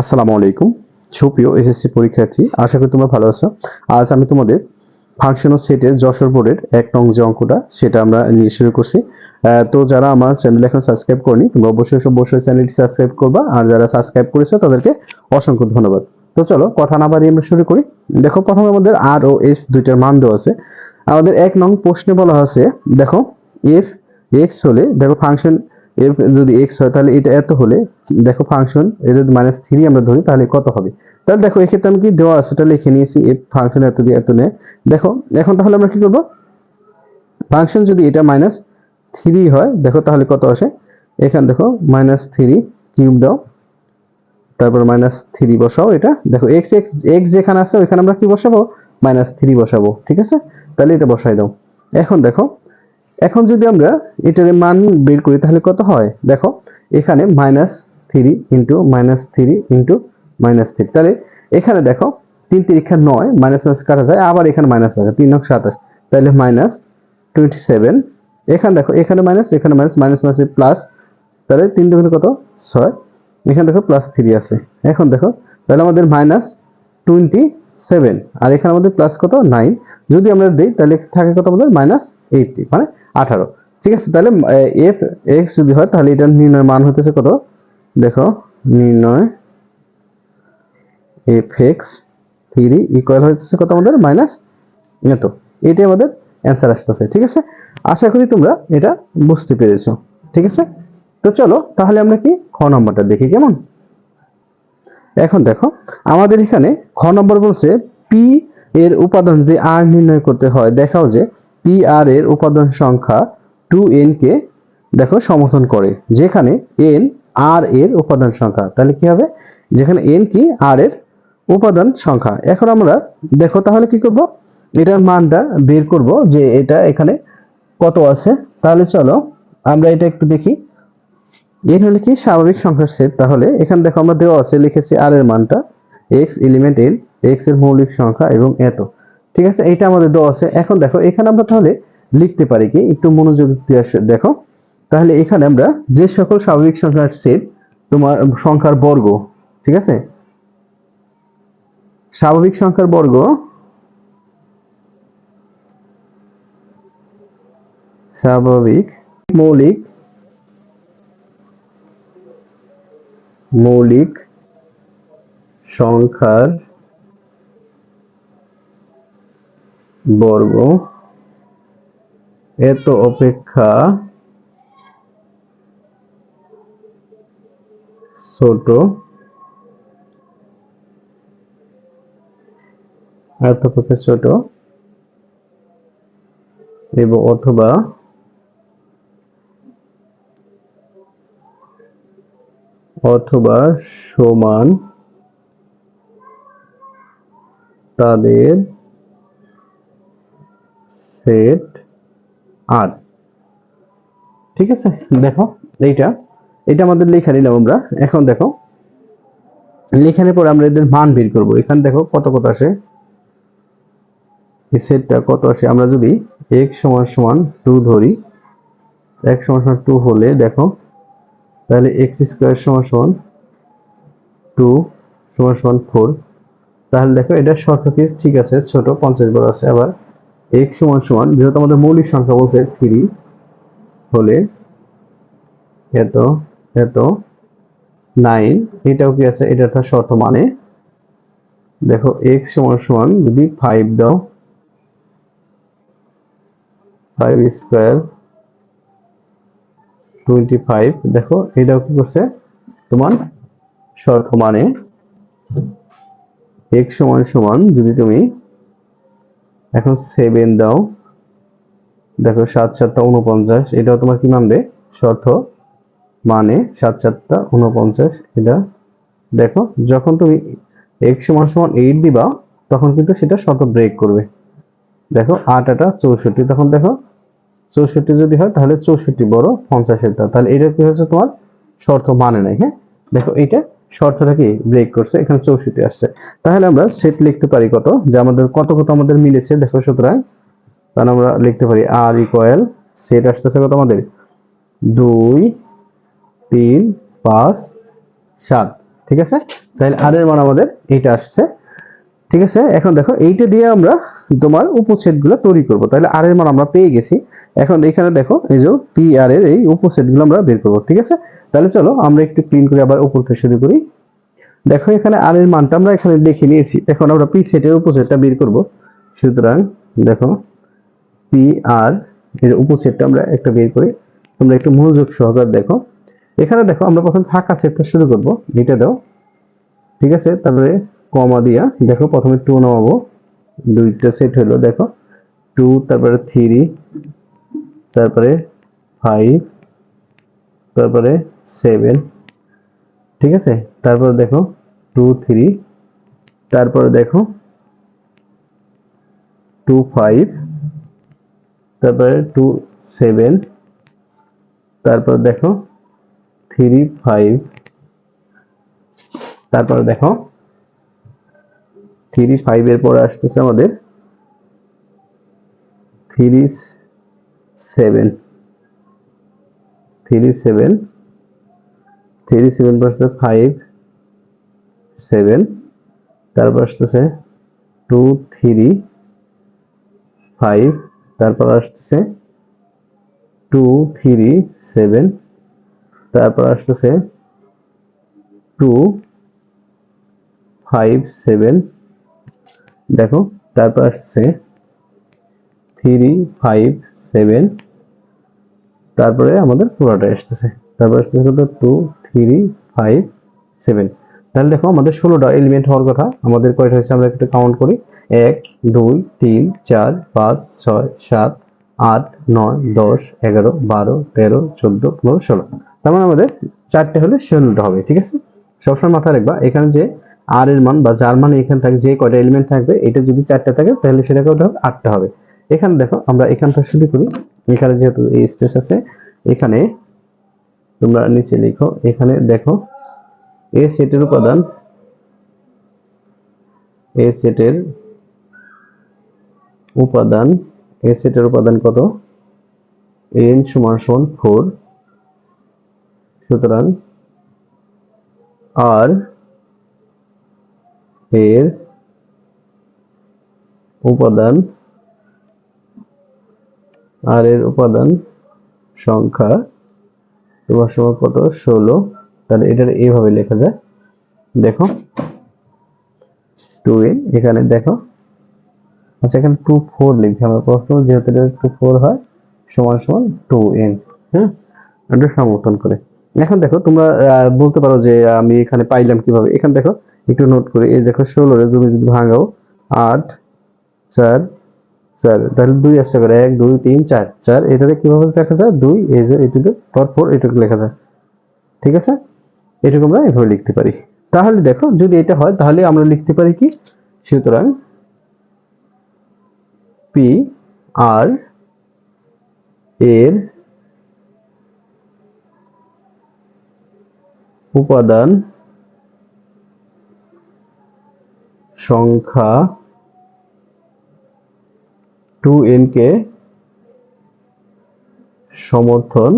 আসসালামু আলাইকুম। সুপ্রিয় এসএসসি পরীক্ষার্থী, আশা করি তোমরা ভালো আছো। আজ আমি তোমাদের ফাংশনাল সেটের যশোর বোর্ডের এক নং যে অঙ্কটা, সেটা আমরা নিয়ে শুরু করছি। তো যারা আমার চ্যানেল এখন সাবস্ক্রাইব করনি, তোমরা অবশ্যই অবশ্যই চ্যানেলটি সাবস্ক্রাইব করবা। আর যারা সাবস্ক্রাইব করেছ, তাদেরকে অসংখ্য ধন্যবাদ। তো চলো, কথা না বাড়িয়ে আমরা শুরু করি। দেখো, প্রথমে আমাদের আর ও এস দুইটার মান দেওয়া আছে। আমাদের এক নং প্রশ্নে বলা আছে দেখো এফ এক্স হলে, দেখো ফাংশন এফ যদি এক্স হয়, তাহলে এটা এত হলে, দেখো ফাংশন এ যদি মাইনাস থ্রি আমরা ধরি, তাহলে কত হবে? তাহলে দেখো, এক্ষেত্রে আমি কি দেওয়া আছে এটা লিখে নিয়েছি এফ ফাংশন এত দিয়ে এত নেয়। দেখো, এখন তাহলে আমরা কি করব? ফাংশন যদি এটা মাইনাস থ্রি হয়, দেখো তাহলে কত আসে? এখানে দেখো মাইনাস থ্রি কিউব দাও। তারপর মাইনাস থ্রি বসাও এটা। দেখো এক্স এক্স এক্স যেখানে আছে, ওইখানে আমরা কি বসাবো? মাইনাস থ্রি বসাবো, ঠিক আছে? তাহলে এটা বসাই দাও। এখন দেখো এখন যদি আমরা এটার মান বের করি, তাহলে কত হয়? দেখো, এখানে minus three into minus three into minus three তাহলে এখানে দেখো, তিন তিরিক্ষা নয় মাইনাস মাইনাস কাটা যায়, আবার এখানে মাইনাস আছে তিন নং সাতাশ। তাহলে মাইনাস টোয়েন্টি সেভেন এখানে দেখো, এখানে মাইনাস এখানে মাইনাস মাইনাস মাইনাস প্লাস তাহলে তিন দুগুণে কত? ছয়। এখানে দেখো প্লাস থ্রি আছে এখন দেখো, তাহলে আমাদের মাইনাস টোয়েন্টি সেভেন আর এখানে আমাদের প্লাস কত? নাইন যদি আমরা দিই, তাহলে থাকে কত আমাদের? মাইনাস এইটটি মানে আঠারো। ঠিক আছে, তাহলে এফ, এক্স যদি হয়, তাহলে এটা নির্ণয় মান হতেছে কত? দেখো, নির্ণয়, এফ, এক্স, থ্রি ইকুয়াল হচ্ছে কত আমাদের? মাইনাস, এত। এটাই আমাদের অ্যান্সার আসতেছে, ঠিক আছে? আশা করি তোমরা এটা বুঝতে পেরেছ, ঠিক আছে? তো চলো, তাহলে আমরা কি খ নম্বরটা দেখি কেমন? এখন দেখো, আমাদের এখানে খ নম্বর বলছে, পি এর উপাদান যদি আর নির্ণয় করতে হয়, দেখাও যে পি আর এর উপাদান সংখ্যা টু এন কে দেখো সমর্থন করে। যেখানে এন আর এর উপাদান সংখ্যা। তাহলে কি হবে? যেখানে এন কি আর এর উপাদান সংখ্যা। এখন আমরা দেখো তাহলে কি করব? এটার মানটা বের করব যে এটা এখানে কত আছে। তাহলে চলো আমরা এটা একটু দেখি। এর হলে কি? স্বাভাবিক সংখ্যার সেট। তাহলে এখানে দেখো আমরা দেওয়া আছে, লিখেছি আর এর মানটা। এক্স এলিমেন্ট এন এক্সের মৌলিক সংখ্যা এবং এত। ঠিক আছে? এটা আমাদের দেওয়া আছে। এখন দেখো, এখানে আমরা তাহলে লিখতে পারি কি? একটু মনোযোগ দিয়ে দেখো। তাহলে এখানে আমরা যে সকল স্বাভাবিক সংখ্যার সেট, তোমার সংখ্যার বর্গ, ঠিক আছে? স্বাভাবিক সংখ্যার বর্গ স্বাভাবিক মৌলিক মৌলিক সংখ্যার বর্গ। এত অপেক্ষা ছোট। এত অপেক্ষা ছোট। এবং অথবা অথবা সমান তাদের সেট আর ঠিক আছে? দেখো, এইটা। এটা আমাদের লেখা নিলাম আমরা। এখন দেখো লেখানোর পরে আমরা এদের মান বের করব। এখানে দেখো কত কত আসে? এই সেটটা কত আসে? আমরা যদি x সমান সমান টু ধরি, x সমান সমান টু হলে দেখো, তাহলে এক্স স্কোয়ার সমান সমান টু সমান সমান ফোর তাহলে দেখো, এটা শর্ত ঠিক আছে, ছোট, পঞ্চাশ বার আছে আবার। এক্স সমান সমান, যেহেতু আমাদের মৌলিক সংখ্যা বলছে থ্রি হলে এত এত নাইন এটাও কি আছে? এটা একটা শর্ত মানে দেখো এক্স সমান সমান যদি ফাইভ দাও ফাইভ স্কোয়ার টোয়েন্টি ফাইভ দেখো এটাও কি করছে? তোমার শর্ত মানে x সমান সমান যদি তুমি এখন সেভেন দাও। দেখো সাত সাতটা উনপঞ্চাশ, এটাও তোমার কি মানবে? শর্ত। মানে সাত সাতটা উনপঞ্চাশ, এটা দেখো, যখন তুমি x সমান সমান এইট দিবা, তখন কিন্তু সেটা শর্ত ব্রেক করবে। দেখো, আট আটা চৌষট্টি, তখন দেখো, চৌষট্টি যদি হয়, তাহলে চৌষট্টি বড় পঞ্চাশের তাহলে এটা কি হচ্ছে তোমার? শর্ত মানে নাই হ্যাঁ? দেখো এটা শর্তটা কি? ব্রেক করছে। এখানে চৌষট্টি আসছে। তাহলে আমরা সেট লিখতে পারি কত? যে আমাদের কত কত আমাদের মিলেছে, দেখো সুতরাং। তাহলে আমরা লিখতে পারি আর ইকুয়াল সেট আসতেছে কত আমাদের? দুই, তিন, পাঁচ, সাত। ঠিক আছে? তাহলে আর এর মান আমাদের এইটা আসছে। ঠিক আছে? এখন দেখো, এইটা দিয়ে আমরা তোমার উপসেটগুলো তৈরি করব। তাহলে আর এর মান আমরা পেয়ে গেছি। এখন এখানে দেখো, এই যে পি আর এর এই উপসেটগুলো আমরা বের করব, ঠিক আছে? তাহলে চলো, আমরা একটু ক্লিন করে আবার উপর থেকে শুরু করি। দেখো, এখানে আর এর মানটা আমরা এখানে দেখে নিয়েছি। এখন আমরা পি সেটের উপসেটটা বের করব। সুতরাং দেখো পি আর এর উপসেটটা আমরা একটা বের করি। তোমরা একটু মনোযোগ সহকারে দেখো। এখানে দেখো, আমরা প্রথম ফাঁকা সেটটা শুরু করব। এটা দাও, ঠিক আছে? তারপরে কমা দিয়া, দেখো, প্রথমে টু নামাবো। দুইটা সেট হলো, দেখো। টু তারপরে থ্রি তারপরে ফাইভ তারপরে সেভেন ঠিক আছে? তারপরে দেখো টু থ্রি তারপরে দেখো টু ফাইভ তারপরে টু সেভেন তারপর দেখো থ্রি ফাইভ তারপর দেখো থ্রি ফাইভ এর পরে আসতেছে আমাদের three seven. Three seven. Three seven percent five seven. তারপর আসতেছে টু থ্রি ফাইভ। তারপর আসতেছে টু থ্রি সেভেন। তারপর আসতেছে টু ফাইভ সেভেন। দেখো, তারপর আসছে থ্রি ফাইভ সেভেন তারপরে আমাদের পুরোটা আসতেছে। তারপর আসতেছে কত? টু থ্রি ফাইভ সেভেন তাহলে দেখো, আমাদের ষোলোটা এলিমেন্ট হওয়ার কথা, আমাদের কয়টা হয়েছে আমরা একটু কাউন্ট করি। এক, দুই, তিন, চার, পাঁচ, ছয়, সাত, আট, নয়, দশ, এগারো, বারো, তেরো, চোদ্দ, পনেরো, ষোলো। তার মানে আমাদের চারটে হলে ষোলোটা হবে, ঠিক আছে? সবসময় মাথায় রাখবা, এখানে যে আর এর মান বা যার মান এখানে থাকে, যে কয়টা এলিমেন্ট থাকবে, এটা যদি চারটা থাকে, তাহলে সেটা কত হবে আটটা হবে। এখানে দেখো, আমরা এখান থেকে শুরু করি। এখানে যেহেতু এই স্পেস আছে, এখানে তোমরা নিচে লিখো, এখানে দেখো, এ সেটের উপাদান, এ সেটের উপাদান, এ সেটের উপাদান কত? এন সমান সমান ফোর সুতরাং আর এর উপাদান, আর এর উপাদান সংখ্যা তোমার সময় কত? ষোলো। তাহলে এটার এইভাবে লেখা যায়। দেখো। টু এ, এখানে দেখো। আচ্ছা এখানে টু ফোর লিখছি আমার প্রশ্ন যেহেতু এটা টু ফোর হয়, সমান সমান টু এন হ্যাঁ এটা সমর্থন করে। এখন দেখো, তোমরা বলতে পারো যে আমি এখানে পাইলাম কীভাবে। এখানে দেখো, একটু নোট করে, এই দেখো ষোলোরে তুমি যদি ভাঙাও, আট, চার চার, তাহলে দুই আসতে করে এক, দুই, তিন, চার। চার এটাকে কীভাবে লেখা যায়? দুই, এই যে এটুকু পর পর এটুকু লেখা যায়। ঠিক আছে? এটুকু আমরা এভাবে লিখতে পারি। তাহলে দেখো, যদি এটা হয়, তাহলে আমরা লিখতে পারি কি? সুতরাং পি আর এর উপাদান সংখ্যা টু এন কে সমর্থন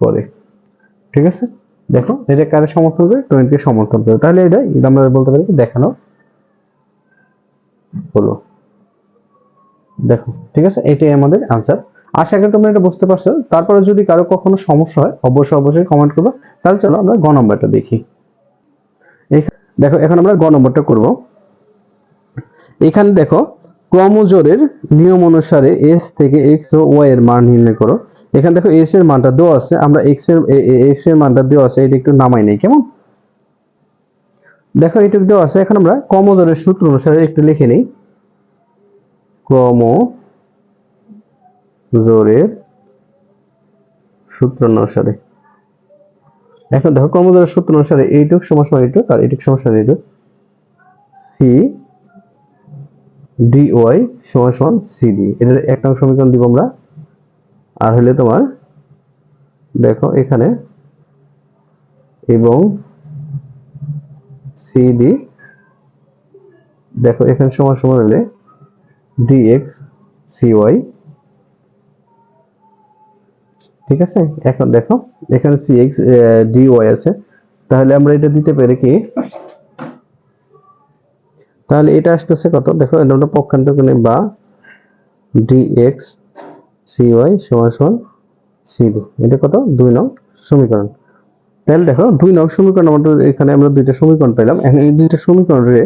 করে। ঠিক আছে? দেখো, এটা কারে সমর্থন করে? টু এন কে সমর্থন করে। তাহলে এটা এটা আমরা বলতে পারি দেখানো হলো। দেখো, ঠিক আছে? এটাই আমাদের আনসার আশা করি তোমরা এটা বুঝতে পারছ। তারপরে যদি কারও কখনো সমস্যা হয়, অবশ্যই অবশ্যই কমেন্ট করবে। তাহলে চলো আমরা গ নম্বরটা দেখি। দেখো, এখন আমরা গ নম্বরটা করব। এখানে দেখো, ক্রমজোরের নিয়ম অনুসারে এস থেকে এক্স ও ওয়াই এর মান নির্ণয় করো। এখানে দেখো এস এর মানটা দেওয়া আছে, আমরা এক্সের এক্সের মানটা দেওয়া আছে, এটা একটু নামাই নেই, কেমন? দেখো, এটা দেওয়া আছে, এখন আমরা ক্রমজোরের সূত্র অনুসারে একটু লিখে নেই। ক্রম জোরের সূত্র অনুসারে। এখন দেখো, ক্রমজোরের সূত্র অনুসারে এইটুক সমান সমান এইটুক আর এইটুক সমান সমান এইটুক সি ডি ওয়াই সমান সমান সি ডি এটার এক নং সমীকরণ দিব আমরা। আর হলে তোমার দেখো এখানে এবং সি ডি দেখো এখানে সমান সমান হলে ডিএক্স সিওয়াই ঠিক আছে? এখন দেখো, এখানে সি এক্স ডি ওয়াই আছে। তাহলে আমরা এটা দিতে পারি কি? তাহলে এটা আসতেছে কত? দেখো এটা আমরা পক্ষান্তর করে বা ডি এক্স সি ওয়াই সমান সমান সি ডি এটা কত? দুই নং সমীকরণ। তাহলে দেখো, দুই নং সমীকরণ আমাদের এখানে আমরা দুইটা সমীকরণ পেলাম। এখন এই দুইটা সমীকরণ রে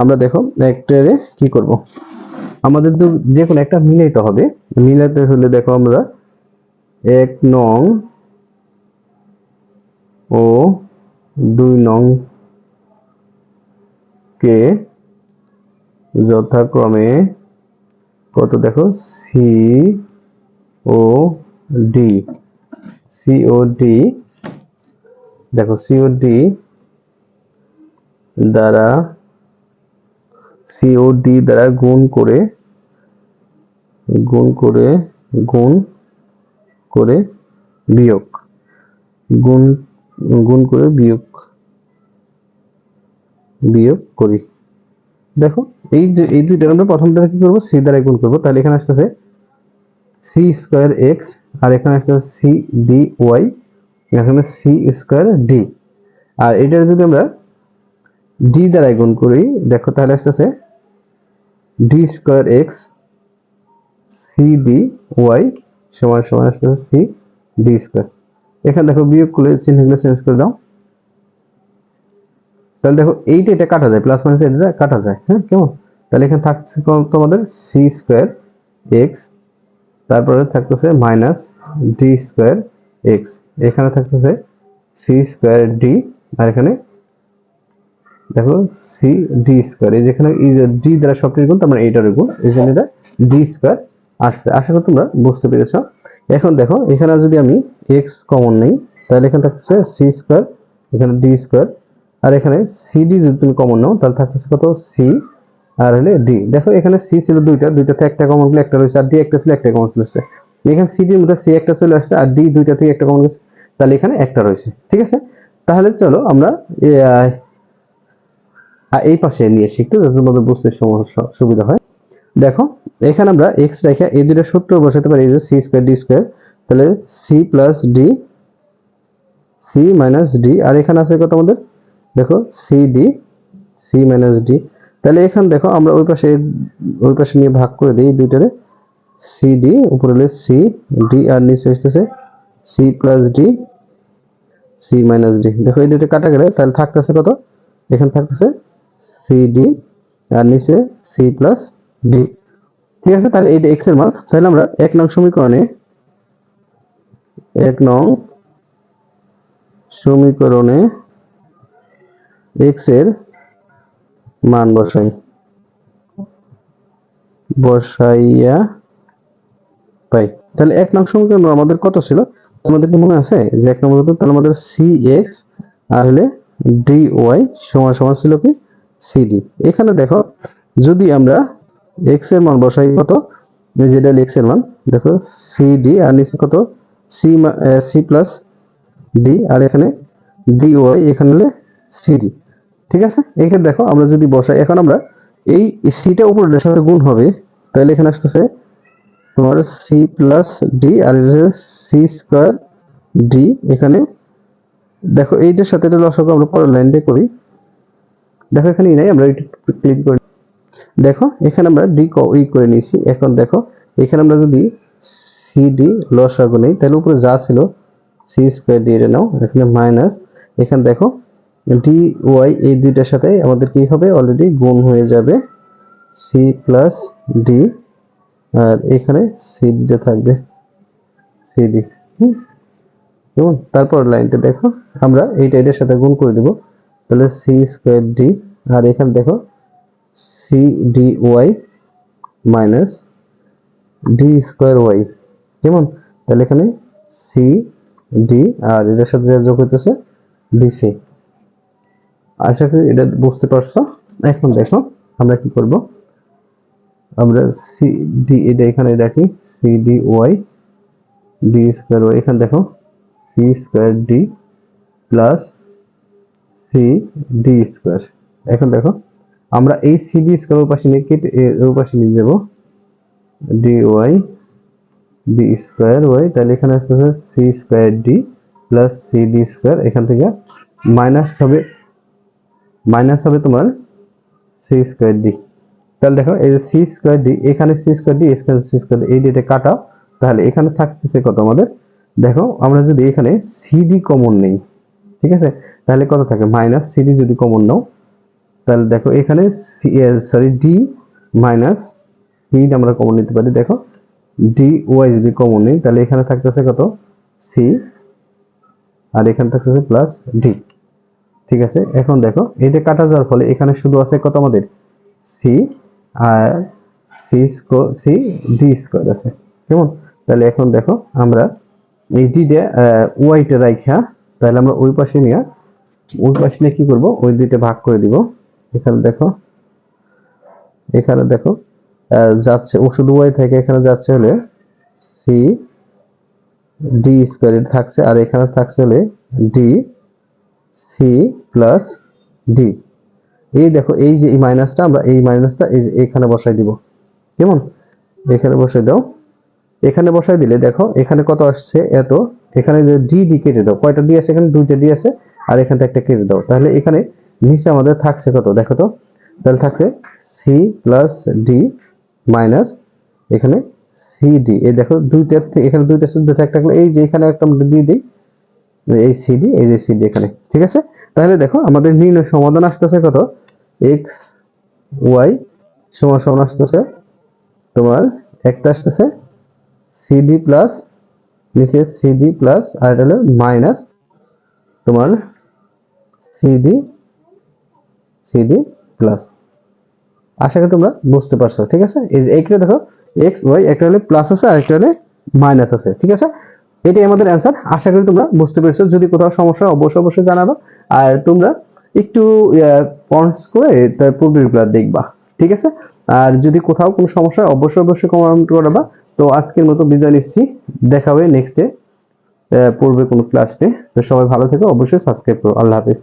আমরা দেখো একটারে কি করব? আমাদের যে কোনো একটা মিলাইতে হবে। মিলাতে হলে দেখো আমরা এক নং ও দুই নং কে যথাক্রমে কত দেখো? সি ও ডি সি ও ডি দেখো সি ও ডি দ্বারা সি ও ডি দ্বারা গুণ করে গুণ করে, গুণ করে বিয়োগ। গুণ গুণ করে বিয়োগ বিয়োগ করি। দেখো, এই যে, এই দুইটা আমরা প্রথমটা কি করব? সি দ্বারা গুণ করব। তাহলে এখানে আসতেছে সি স্কোয়ার এক্স আর এখানে আসতেছে সি ডি ওয়াই এখানে সি স্কোয়ার ডি আর এটার যদি আমরা ডি দ্বারা গুণ করি, দেখো তাহলে আসতেছে D square X C D Y সমান সমান আসতেছে সি ডি স্কোয়ার এখানে দেখো বিয়োগ করলে চিহ্নগুলো চেঞ্জ করে দাও। তাহলে দেখো এইটা এটা কাটা যায় প্লাস মাইনাস এটা কাটা যায় হ্যাঁ কেমন? তাহলে এখানে থাকছে তোমাদের সি স্কোয়ার এক্স তারপরে থাকতেছে মাইনাস ডি স্কোয়ার এক্স এখানে থাকতেছে সি স্কোয়ার ডি আর এখানে দেখো সি ডি স্কোয়ার এই যেখানে ডি দ্বারা সবটির গুণ, তার মানে এইটার গুণ, এই জন্য এটা ডি স্কোয়ার আসছে। আশা করি তোমরা বুঝতে পেরেছ। এখন দেখো, এখানে যদি আমি এক্স কমন নেই, তাহলে এখানে থাকছে সি স্কোয়ার এখানে ডি স্কোয়ার আর এখানে সি ডি যদি তুমি কমন নাও, তাহলে থাকতেছে কত? সি আর হলে ডি দেখো, এখানে সি ছিল দুইটা, দুইটাতে একটা কমন গেলে একটা রয়েছে, আর ডি একটা ছিল, একটা কমন চলে আসছে এখানে সি ডির মধ্যে সি একটা চলে আসছে, আর ডি দুইটা থেকে একটা কমন গেছে তাহলে এখানে একটা রয়েছে। ঠিক আছে? তাহলে চলো আমরা এই পাশে নিয়ে শিখতে যাতে তোমাদের বুঝতে সমস্যা সুবিধা হয়। দেখো, এখানে আমরা এক্স রেখে এই দুইটা সূত্র বসাতে পারি যে সি স্কোয়ার ডি স্কোয়ার তাহলে C plus D C minus D আর এখানে আছে কত আমাদের? দেখো C D C minus D তাহলে এখানে দেখো আমরা ওই পাশে ওই পাশে নিয়ে ভাগ করে দিই দুইটারে সি ডি উপরে হলে সি ডি আর নিচে আসতেছে C plus D C minus D দেখো এই দুটো কাটা গেলে, তাহলে থাকতেছে কত? এখানে থাকতেছে সি ডি আর নিচে সি প্লাস ডি ঠিক আছে, তাহলে এইটা এক্সের মান, তাহলে আমরা এক নং সমীকরণে এক নং সমীকরণে এক্সের মান বসাই। বসাইয়া পাই। তাহলে এক নং সমীকরণ আমাদের কত ছিল? তোমাদের কি মনে আছে? যে এক নম্বর তাহলে আমাদের সি এক্স আর হলে ডি ওয়াই সমান সমান ছিল কি? সিডি এখানে দেখো, যদি আমরা এক্সের মান বসাই কত? যেটা এক্সের মান, দেখো সিডি আর নিচে কত? সি সি প্লাস ডি আর এখানে ডি ওয়াই এখানে হলে সিডি ঠিক আছে? এখানে দেখো, আমরা যদি বসাই, এখন আমরা এই সিটা উপরের সাথে গুণ হবে, তাহলে এখানে আসতেছে তোমার সি প্লাস ডি আর সি স্কোয়ার ডি এখানে দেখো, এইটার সাথে এটা লসাগু আমরা পরের লাইন দিয়ে করি। দেখো এখানে নাই, আমরা ক্লিক করি। দেখো, এখানে আমরা ডি ই করে নিয়েছি। এখন দেখো, এখানে আমরা যদি সি ডি লসাগু নেই, তাহলে উপরে যা ছিল সি স্কোয়ার ডি এটা নাও, এখানে মাইনাস এখানে দেখো ডি ওয়াই এই দুইটার সাথে আমাদের কি হবে? অলরেডি গুণ হয়ে যাবে সি প্লাস ডি আর এখানে সিডিটা থাকবে। সি ডি হুম? তারপর লাইনটা দেখো, আমরা এইটা এটার সাথে গুণ করে দেব। তাহলে সি স্কোয়ার ডি আর এখানে দেখো C D Y minus D square Y কেমন? তাহলে এখানে সি ডি আর এটার সাথে যা যোগ হইতেছে ডিসি আশা করি এটা বুঝতে পারছ। এখন দেখো, আমরা কি করব? আমরা সি ডি এটা এখানে রাখি C D Y D square Y এখানে দেখো C square D plus C D square এখন দেখো আমরা এই সি ডি স্কোয়ার পাশে নিয়ে কেটে এর ওই পাশে নিয়ে যাব। D Y B square Y তাহলে এখানে আসতেছে C square D plus C D square এখান থেকে মাইনাস হবে মাইনাস হবে তোমার সি স্কোয়ার ডি তাহলে দেখো, এই যে সি স্কোয়ার ডি এখানে সি স্কোয়ার ডি এখানে সি স্কোয়ার ডি এই ডিটা কাটাও। তাহলে এখানে থাকতেছে কত আমাদের? দেখো, আমরা যদি এখানে সিডি কমন নেই, ঠিক আছে? তাহলে কত থাকে? মাইনাস সিডি যদি কমন নাও তাহলে দেখো এখানে সরি ডি মাইনাস ডি আমরা কমন নিতে পারি। দেখো ডি ওয়াই যদি কমন নিই, তাহলে এখানে থাকতেছে কত? সি আর এখানে থাকতেছে প্লাস ডি ঠিক আছে? এখন দেখো এটা কাটা যাওয়ার ফলে এখানে শুধু আছে কত আমাদের? সি আর সি সি ডি স্কোয়ার আছে। কেমন? তাহলে এখন দেখো, আমরা এই ডি দিয়ে ওয়াইটা রাইখা, তাহলে আমরা ওই পাশে নিয়ে, ওই পাশে নিয়ে কি করব? ওই দুইটা ভাগ করে দিব। এখানে দেখো। এখানে দেখো যাচ্ছে ও শুধু ওয়াই থেকে এখানে যাচ্ছে হলে সি ডি স্কোয়ার থাকছে, আর এখানে থাকছে হলে ডি সি প্লাস ডি এই দেখো, এই যে মাইনাসটা আমরা এই মাইনাসটা এই এখানে বসাই দিব। কেমন? এখানে বসাই দাও। এখানে বসাই দিলে দেখো, এখানে কত আসছে? এত। এখানে ডি ডি কেটে দাও। কয়টা ডি আছে? এখানে দুইটা ডি আছে, আর এখানটা একটা কেটে দাও। তাহলে এখানে নিচে আমাদের থাকছে কত? দেখো তো। তাহলে থাকছে সি প্লাস ডি মাইনাস এখানে সি ডি এই দেখো দুইটার থেকে এখানে দুইটা শুদ্ধ একটা এই যে এখানে একটা আমরা দিয়ে দিই। এই সিডি এই যে সিডি এখানে। ঠিক আছে? তাহলে দেখো, আমাদের নির্ণয় সমাধান আসতেছে কত? এক্স ওয়াই সমান সমান আসতেছে। তোমার একটা আসতেছে সিডি প্লাস নিচে সিডি প্লাস আর এটা হলো মাইনাস তোমার সিডি সিডি প্লাস আশা করি তোমরা বুঝতে পারছ, ঠিক আছে? এই যে এইখানে দেখো এক্স ওয়াই একটা হলে প্লাস আছে আর একটা হলে মাইনাস আছে, ঠিক আছে? এটাই আমাদের অ্যান্সার আশা করি তোমরা বুঝতে পেরেছ। যদি কোথাও সমস্যা অবশ্যই অবশ্যই জানাব। আর তোমরা একটু পয়েন্টস করে তার পূর্বের দেখবা, ঠিক আছে? আর যদি কোথাও কোনো সমস্যা অবশ্যই অবশ্যই কমেন্ট করবা। তো আজকের মতো বিদায় নিচ্ছি। দেখা হবে নেক্সট ডে পূর্বে কোনো ক্লাস তো। সবাই ভালো থেকো, অবশ্যই সাবস্ক্রাইব করো। আল্লাহ হাফেজ।